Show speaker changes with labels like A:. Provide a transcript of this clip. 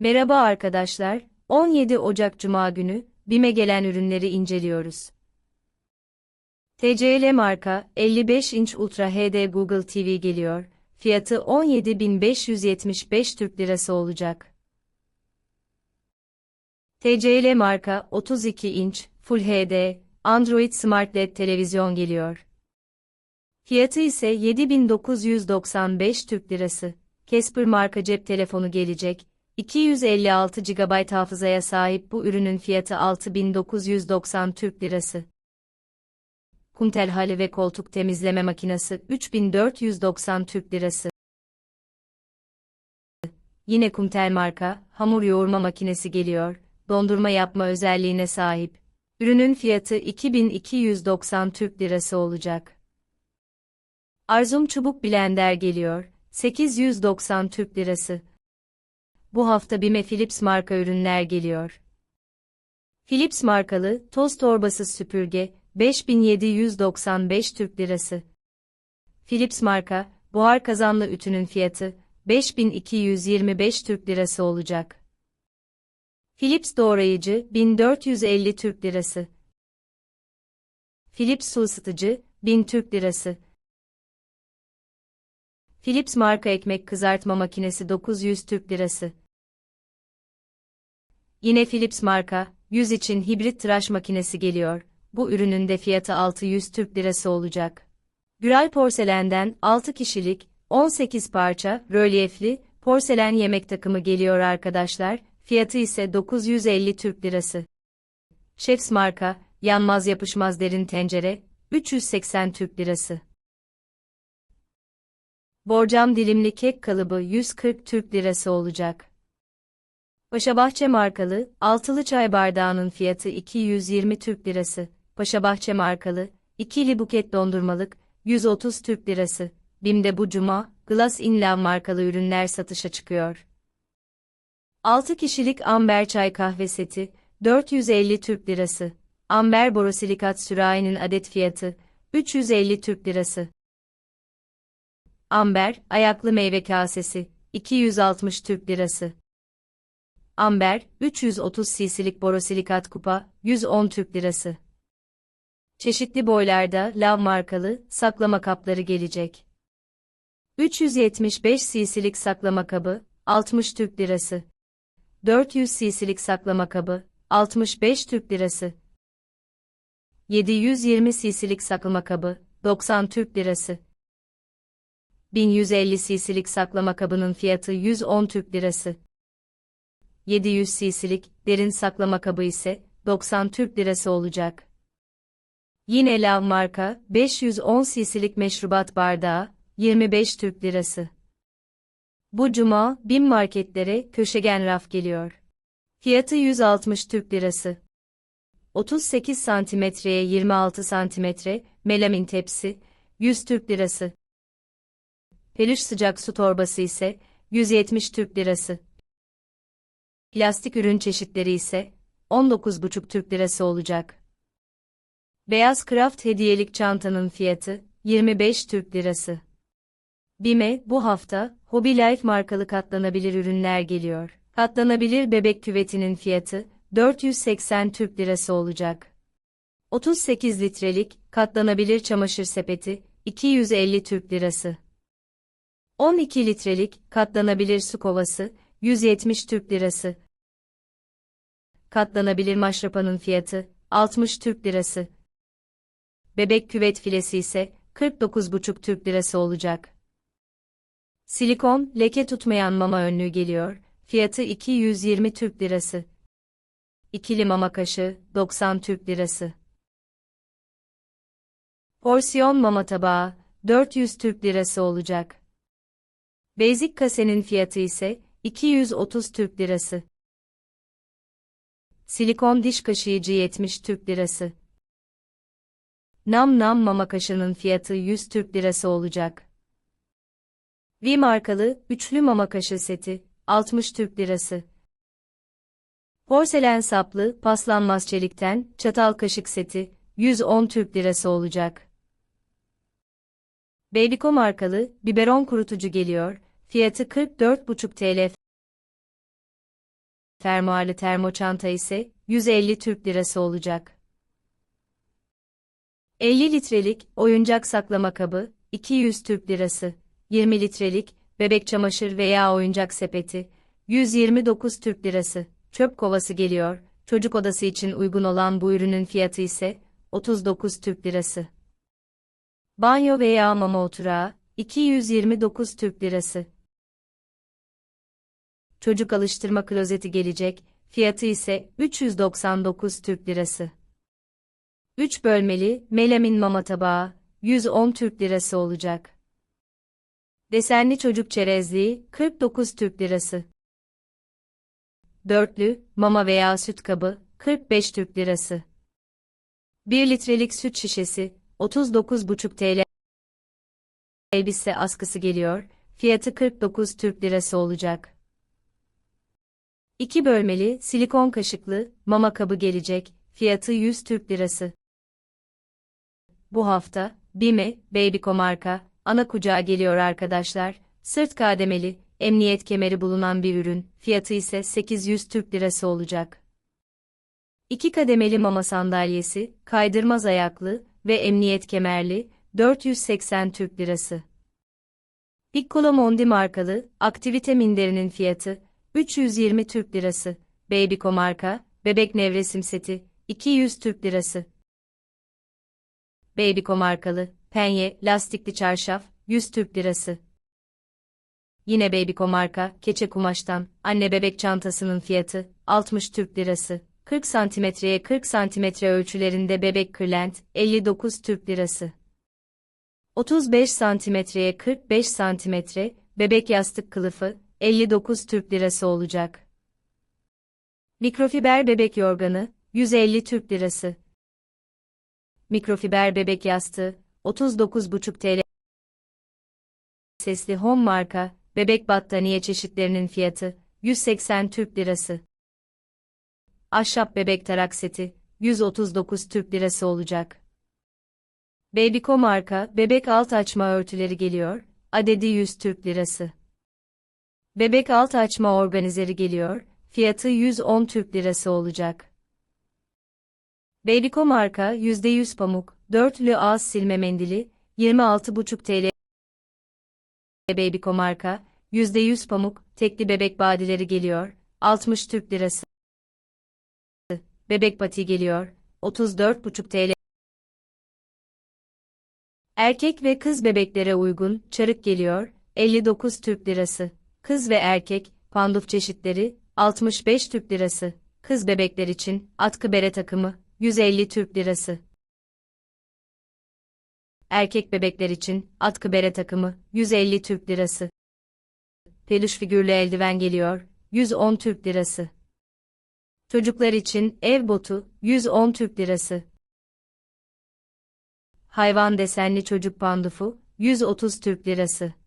A: Merhaba arkadaşlar, 17 Ocak Cuma günü, BİM'e gelen ürünleri inceliyoruz. TCL marka, 55 inç Ultra HD Google TV geliyor, fiyatı 17.575 Türk Lirası olacak. TCL marka, 32 inç, Full HD, Android Smart LED televizyon geliyor. Fiyatı ise 7995 Türk Lirası. Casper marka cep telefonu gelecek, 256 GB hafızaya sahip bu ürünün fiyatı 6990 Türk Lirası. Kumtel halı ve koltuk temizleme makinesi 3490 Türk Lirası. Yine Kumtel marka hamur yoğurma makinesi geliyor. Dondurma yapma özelliğine sahip. Ürünün fiyatı 2290 Türk Lirası olacak. Arzum çubuk blender geliyor. 890 Türk Lirası. Bu hafta BİM'e Philips marka ürünler geliyor. Philips markalı toz torbası süpürge 5795 Türk Lirası. Philips marka buhar kazanlı ütünün fiyatı 5225 Türk Lirası olacak. Philips doğrayıcı 1450 Türk Lirası. Philips su ısıtıcı 1000 Türk Lirası. Philips marka ekmek kızartma makinesi 900 Türk Lirası. Yine Philips marka, 100 için hibrit tıraş makinesi geliyor. Bu ürünün de fiyatı 600 Türk Lirası olacak. Güral porselenden 6 kişilik, 18 parça, rölyefli, porselen yemek takımı geliyor arkadaşlar, fiyatı ise 950 Türk Lirası. Chefs marka, yanmaz yapışmaz derin tencere, 380 Türk Lirası. Borcam dilimli kek kalıbı 140 Türk Lirası olacak. Paşabahçe markalı, altılı çay bardağının fiyatı 220 Türk Lirası. Paşabahçe markalı, ikili buket dondurmalık, 130 Türk Lirası. BİM'de bu cuma, Glass in Love markalı ürünler satışa çıkıyor. 6 kişilik amber çay kahve seti, 450 Türk Lirası. Amber borosilikat sürahinin adet fiyatı, 350 Türk Lirası. Amber, ayaklı meyve kasesi, 260 Türk Lirası. Amber, 330 cc'lik borosilikat kupa, 110 Türk Lirası. Çeşitli boylarda lav markalı saklama kapları gelecek. 375 cc'lik saklama kabı, 60 Türk Lirası. 400 cc'lik saklama kabı, 65 Türk Lirası. 720 cc'lik saklama kabı, 90 Türk Lirası. 1150 cc'lik saklama kabının fiyatı 110 Türk Lirası. 700 cc'lik derin saklama kabı ise 90 Türk Lirası olacak. Yine Lav marka 510 cc'lik meşrubat bardağı 25 Türk Lirası. Bu cuma BİM marketlere köşegen raf geliyor. Fiyatı 160 Türk Lirası. 38 santimetreye 26 santimetre melamin tepsi 100 Türk Lirası. Peluş sıcak su torbası ise 170 Türk Lirası. Plastik ürün çeşitleri ise 19,5 Türk Lirası olacak. Beyaz Kraft hediyelik çantanın fiyatı 25 Türk Lirası. BİM'e bu hafta Hobby Life markalı katlanabilir ürünler geliyor. Katlanabilir bebek küvetinin fiyatı 480 Türk Lirası olacak. 38 litrelik katlanabilir çamaşır sepeti 250 Türk Lirası. 12 litrelik katlanabilir su kovası 170 Türk Lirası. Katlanabilir maşrapanın fiyatı 60 Türk Lirası. Bebek küvet filesi ise 49,5 Türk Lirası olacak. Silikon leke tutmayan mama önlüğü geliyor. Fiyatı 220 Türk Lirası. İkili mama kaşığı 90 Türk Lirası. Porsiyon mama tabağı 400 Türk Lirası olacak. Basic kasenin fiyatı ise 230 Türk Lirası. Silikon diş kaşıyıcı 70 Türk Lirası. Nam Nam mama kaşığının fiyatı 100 Türk Lirası olacak. V markalı üçlü mama kaşığı seti 60 Türk Lirası. Porselen saplı paslanmaz çelikten çatal kaşık seti 110 Türk Lirası olacak. Beyliko markalı biberon kurutucu geliyor. Fiyatı 44,5 TL. Fermuarlı termoçanta ise 150 Türk Lirası olacak. 50 litrelik oyuncak saklama kabı 200 Türk Lirası, 20 litrelik bebek çamaşır veya oyuncak sepeti 129 Türk Lirası, çöp kovası geliyor. Çocuk odası için uygun olan bu ürünün fiyatı ise 39 Türk Lirası. Banyo veya mama oturağı 229 Türk Lirası. Çocuk alıştırma klozeti gelecek, fiyatı ise 399 Türk Lirası. 3 bölmeli melamin mama tabağı 110 Türk Lirası olacak. Desenli çocuk çerezliği 49 Türk Lirası. Dörtlü mama veya süt kabı 45 Türk Lirası. 1 litrelik süt şişesi 39,5 TL. Elbise askısı geliyor, fiyatı 49 Türk Lirası olacak. 2 bölmeli silikon kaşıklı mama kabı gelecek, fiyatı 100 Türk Lirası. Bu hafta Bime, Babyco marka, ana kucağa geliyor arkadaşlar. Sırt kademeli, emniyet kemeri bulunan bir ürün, fiyatı ise 800 Türk Lirası olacak. İki kademeli mama sandalyesi, kaydırmaz ayaklı ve emniyet kemerli, 480 Türk Lirası. Piccolo Mondi markalı, aktivite minderinin fiyatı, 320 Türk Lirası. Babyco marka, bebek nevresim seti, 200 Türk Lirası. Babyco markalı, penye, lastikli çarşaf, 100 Türk Lirası. Yine Babyco marka, keçe kumaştan, anne bebek çantasının fiyatı, 60 Türk Lirası. 40 santimetreye 40 santimetre ölçülerinde bebek kırlent, 59 Türk Lirası. 35 santimetreye 45 santimetre, bebek yastık kılıfı, 59 Türk Lirası olacak. Mikrofiber bebek yorganı, 150 Türk Lirası. Mikrofiber bebek yastığı, 39,5 TL. Sesli Home marka, bebek battaniye çeşitlerinin fiyatı, 180 Türk Lirası. Ahşap bebek tarak seti, 139 Türk Lirası olacak. Babyco marka, bebek alt açma örtüleri geliyor, adedi 100 Türk Lirası. Bebek alt açma organizeri geliyor, fiyatı 110 Türk Lirası olacak. Babyco marka %100 pamuk, dörtlü ağız silme mendili, 26,5 TL. Babyco marka, %100 pamuk, tekli bebek badileri geliyor, 60 Türk Lirası. Bebek pati geliyor, 34,5 TL. Erkek ve kız bebeklere uygun, çarık geliyor, 59 Türk Lirası. Kız ve erkek, panduf çeşitleri, 65 Türk Lirası. Kız bebekler için, atkı bere takımı, 150 Türk Lirası. Erkek bebekler için, atkı bere takımı, 150 Türk Lirası. Peluş figürlü eldiven geliyor, 110 Türk Lirası. Çocuklar için ev botu 110 Türk Lirası. Hayvan desenli çocuk pandufu 130 Türk Lirası.